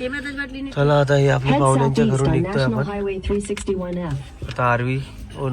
चला आता हे आपल्या पाहुण्यांच्या घरून निघतोय आपण. Highway 361F. आता आरवी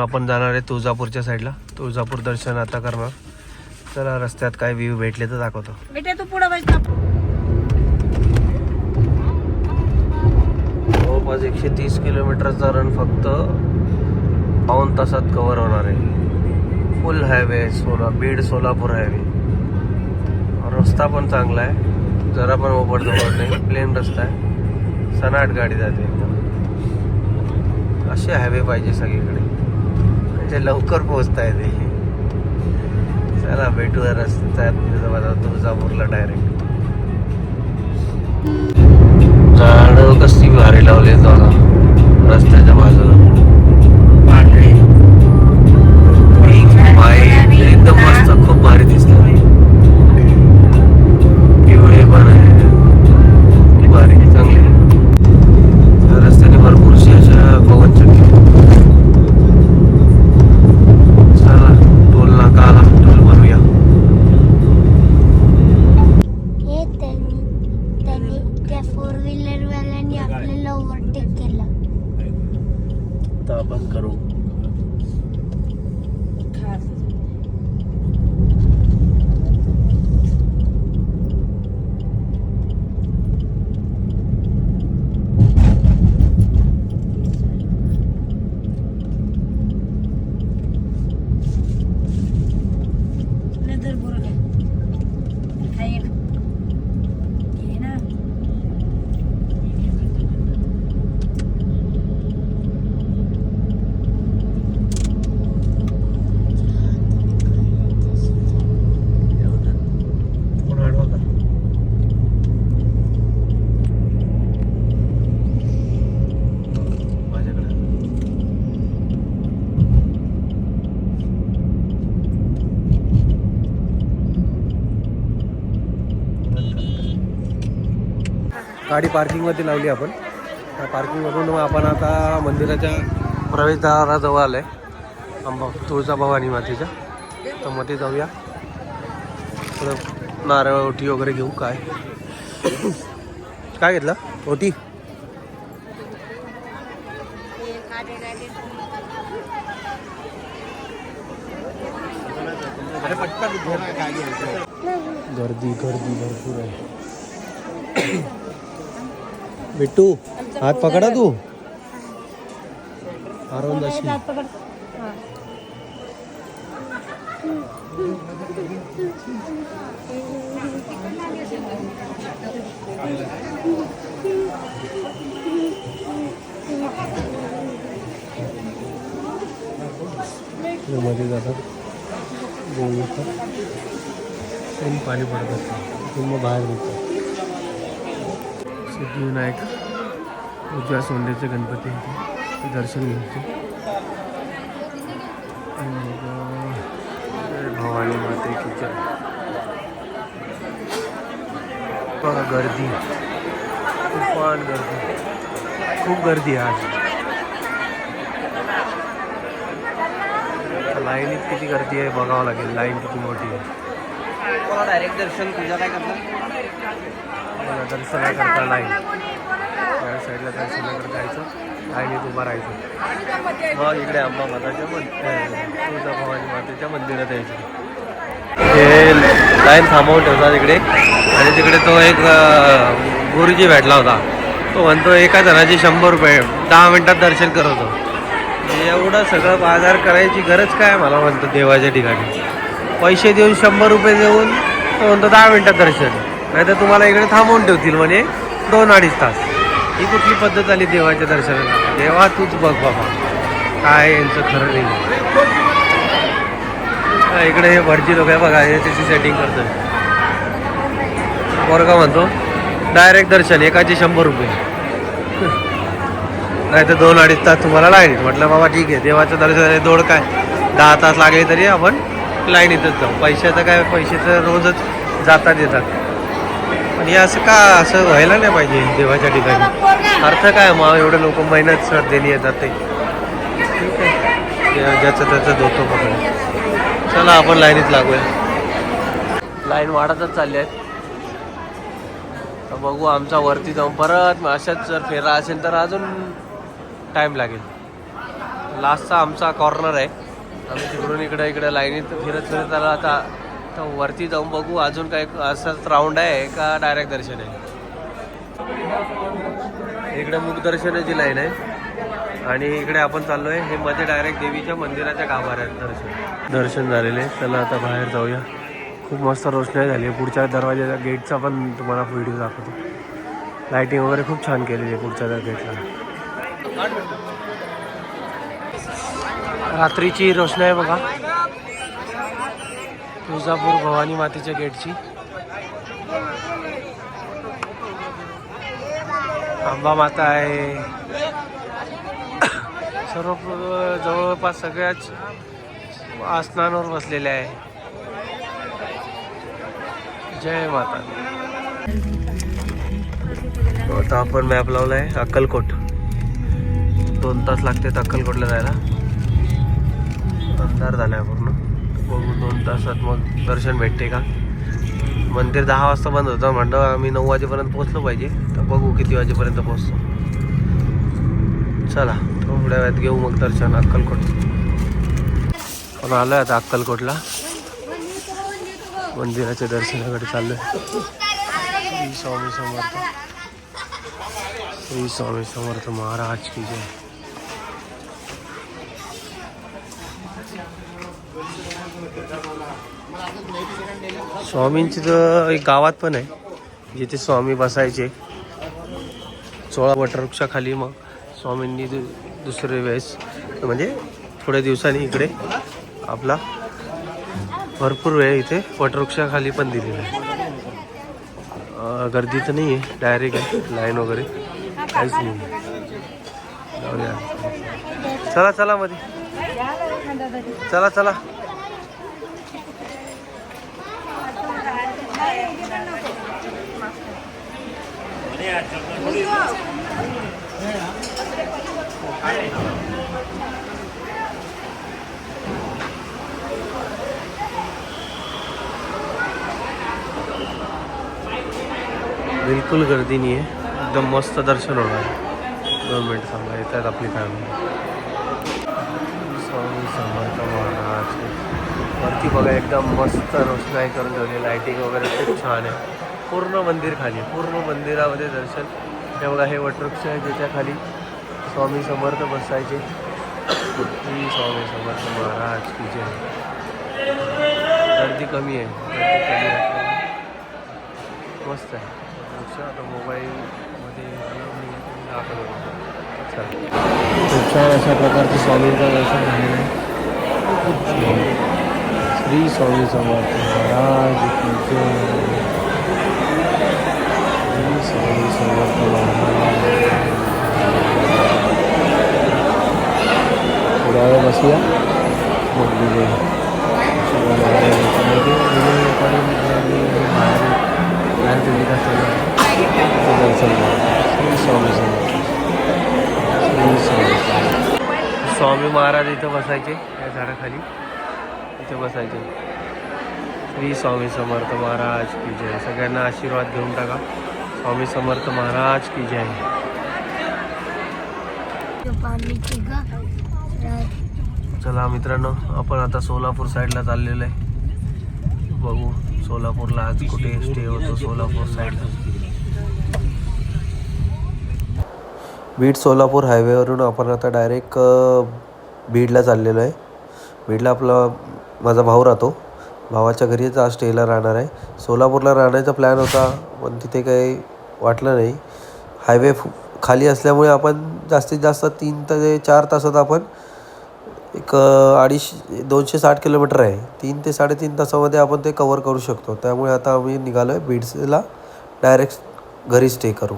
आपण जाणार आहे तुळजापूरच्या साईडला तुळजापूर दर्शन आता करणार. चला रस्त्यात काय व्ह्यू भेटले तर दाखवतो. बेटा तू पुढं. जवळपास एकशे तीस किलोमीटरचा रन फक्त पाऊन तासात कव्हर होणार आहे. फुल हायवे सोला बीड सोलापूर हायवे रस्ता पण चांगला आहे. जरा पण ओबडधोबड नाही. प्लेन रस्ता आहे. सनाट गाडी जाते एकदम. असे हायवे पाहिजे सगळीकडे. ते लवकर पोहोचता येते चला भेटूया रस्त्यात तुळजापूरला डायरेक्ट झाडं कसली भारी लावले बघा. रस्त्याच्या बाजूला पांढरी व्हाईट एकदम मस्त खूप भारी दिसलं पिवळे पण आहे भारी चांगले या रस्त्याने भरपूरशी अशा पवन चक्की चला टोल नाका आला टोल भरूया हे त्यांनी त्यांनी त्या फोर व्हीलर वाल्यांनी आपल्याला ओव्हरटेक केलं आता आपण करू. नजर बरोबर गाडी पार्किंगमध्ये लावली आपण. त्या पार्किंगमधून मग आपण आता मंदिराच्या प्रवेशद्वाराजवळ आलं आहे तुळजा भवानी मातेच्या. तर मध्ये जाऊया. थोडं नारळ ओटी वगैरे घेऊ काय? काय घेतलं? ओटी? गर्दी गर्दी भरपूर आहे. बिट्टू हात पकडा तू. आरोंदाशी. मध्ये जातात सेम पाणी पडत असतं इथून मग बाहेर निघतात सिद्धिविनायक उजव्या सोंडेचे गणपती ते दर्शन घ्यायचे आणि मग भवानी माते की जय. बघा गर्दी. खूप गर्दी. खूप गर्दी आहे आज. लाईनीत किती गर्दी आहे बघावं लागेल. लाईन किती मोठी आहे. डायरेक्ट दर्शन तुझ्या काय दर्शनाकरता लाईन त्या साईडला दर्शनाकडे जायचं लाईनीत उभं राहायचं. मग इकडे अंबा माताच्या मन तुळजाभवानी मातेच्या मंदिरात यायचं. हे लाईन थांबवून ठेवतात इकडे. आणि तिकडे तो एक गुरुजी भेटला होता. तो म्हणतो एका जणाचे शंभर रुपये दहा मिनिटात दर्शन करत एवढं सगळं बाजार करायची गरज काय मला? म्हणतो देवाच्या ठिकाणी. पैसे देऊन शंभर रुपये देऊन तो म्हणतो दहा मिनटात दर्शन. नाही तर तुम्हाला इकडे थांबवून ठेवतील म्हणे दोन अडीच तास. ही कुठली पद्धत आली देवाच्या दर्शनाला? देवा तूच बघ बाबा. काय यांचं खरं नाही. इकडे हे भटजी लोक आहे बघा हे त्याची सेटिंग करतोय पोरगा म्हणतो डायरेक्ट दर्शन एकाचे शंभर रुपये. नाही तर दोन अडीच तास तुम्हाला लागेल. म्हटलं बाबा ठीक आहे देवाचं दर्शन दोड काय? दहा तास लागले तरी आपण लाईन लाईनीतच जाऊ. पैशाचं काय पैशाचं रोजच जातात येतात पण हे असं का असं व्हायला नाही पाहिजे देवाच्या ठिकाणी? अर्थ काय मग एवढे लोक मेहनत श्रद्धेने येतात ते. ठीक आहे. ज्याचं त्याचं धोतो पकड चला आपण लाईनीत लागूया. लाईन वाढतच चालली आहे. तर बघू आमचा वरती जाऊन परत अशाच जर फेरा असेल तर अजून टाईम लागेल. लास्टचा आमचा कॉर्नर आहे. आम्ही तिकडून इकडं इकडे लाईनीत फिरत फिरत आलो. आता तर वरती जाऊन बघू. अजून काय असंच राऊंड आहे का डायरेक्ट दर्शन आहे? इकडे मुखदर्शनाची लाईन आहे. आणि इकडे आपण चाललोय. हे मध्ये डायरेक्ट देवीच्या मंदिराच्या गाभाऱ्यात दर्शन. दर्शन झालेले. चला आता बाहेर जाऊया. खूप मस्त रोषणाई झाली आहे. पुढच्या दरवाजाचा गेटचा पण तुम्हाला व्हिडिओ दाखवतो. लाईटिंग वगैरे खूप छान केलेली आहे पुढच्या त्या गेटला रात्रीची रोषणाई आहे बघा. तुळजापूर भवानी मातेच्या गेटची. अंबा माता आहे. सर्व जवळपास सगळ्याच आसनांवर बसलेल्या आहे. जय माता आता आपण मॅप लावला आहे अक्कलकोट. दोन तास लागतात अक्कलकोटला जायला. अंधार झाला आहे पूर्ण. बघू दोन तासात मग दर्शन भेटते का? मंदिर दहा वाजता बंद होतं. म्हणलं आम्ही नऊ वाजेपर्यंत पोहोचलो पाहिजे. तर बघू किती वाजेपर्यंत पोहोचतो. चला थोड्या वेळात घेऊ मग दर्शन अक्कलकोट. पण आलोय आता अक्कलकोटला? मंदिराच्या दर्शनाकडे चाललोय. श्री स्वामी समर्थ. श्री स्वामी समर्थ महाराज की जय. स्वामींची तर एक गावात पण आहे जिथे स्वामी बसायचे. सोळा वटवृक्षाखाली मग स्वामींनी दु दुसरे वेळेस म्हणजे थोड्या दिवसांनी इकडे आपला भरपूर वेळ इथे वटवृक्षाखाली पण दिलेला आहे. गर्दी तर नाही आहे डायरेक्ट आहे लाईन वगैरे काहीच नाही चला चला मध्ये चला चला. बिलकुल गर्दी नाही आहे एकदम मस्त दर्शन होणार. गव्हर्नमेंट सांगा येत येतात आपली फॅमिली स्वामी समर्थ महाराज. वरती बघा एकदम मस्त रोषणाई करून ठेवली. लायटिंग वगैरे खूप छान आहे. पूर्ण मंदिर खाली आहे. पूर्ण मंदिरामध्ये दर्शन. हे बघा हे वटवृक्ष आहे ज्याच्या खाली स्वामी समर्थ बसायचे. श्री स्वामी समर्थ महाराज की जय. गर्दी कमी आहे. गर्दी कमी आहे. मस्त आहे. आता मोबाईलमध्ये खूप छान अशा प्रकारचं स्वामींचं दर्शन झालेलं आहे. श्री स्वामी समर्थ महाराज की जय. स्वामी महाराज इथं बसायचे या झाडाखाली इथे बसायचे. श्री स्वामी समर्थ महाराज की जय. सगळ्यांना आशीर्वाद घेऊन टाका. स्वामी समर्थ महाराज की जय. पाण्याची चला मित्रांनो आपण आता सोलापूर साईडला चाललेलो आहे. बघू सोलापूरला आज कुठे स्टे होतो सोलापूर साईडला. बीड सोलापूर हायवेवरून आपण आता डायरेक्ट बीडला चाललेलो आहे. बीडला आपला माझा भाऊ राहतो. भावाच्या घरीच आज स्टेला राहणार आहे. सोलापूरला राहण्याचा प्लॅन होता पण तिथे काही वाटलं नाही. हायवे खाली असल्यामुळे आपण जास्तीत जास्त तीन ते चार तासात आपण एक अडीचशे दोनशे साठ किलोमीटर आहे. तीन ते साडेतीन तासामध्ये आपण ते कवर करू शकतो. त्यामुळे आता आम्ही निघालो आहे बीड्सला डायरेक्ट घरी स्टे करू.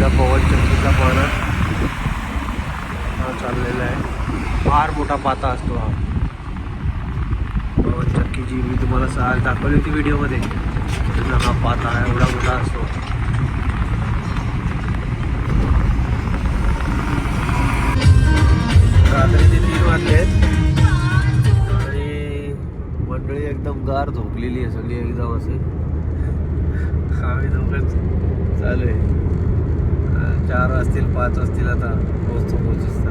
रात्रीचा पवन चक्कीचा पाना हा चाललेला आहे. फार मोठा पाता असतो हा. पवन चक्कीची मी तुम्हाला सहा दाखवली होती व्हिडिओमध्ये. हा पाता हा एवढा मोठा असतो. रात्रीचे तीन वाजले. आहेत मंडळी एकदम गार झोपलेली आहे सगळी एकदम असे आम्ही दोघंच. चालू आहे. चार वाजतील पाच वाजतील आता. पोहोचतो पोहोचतो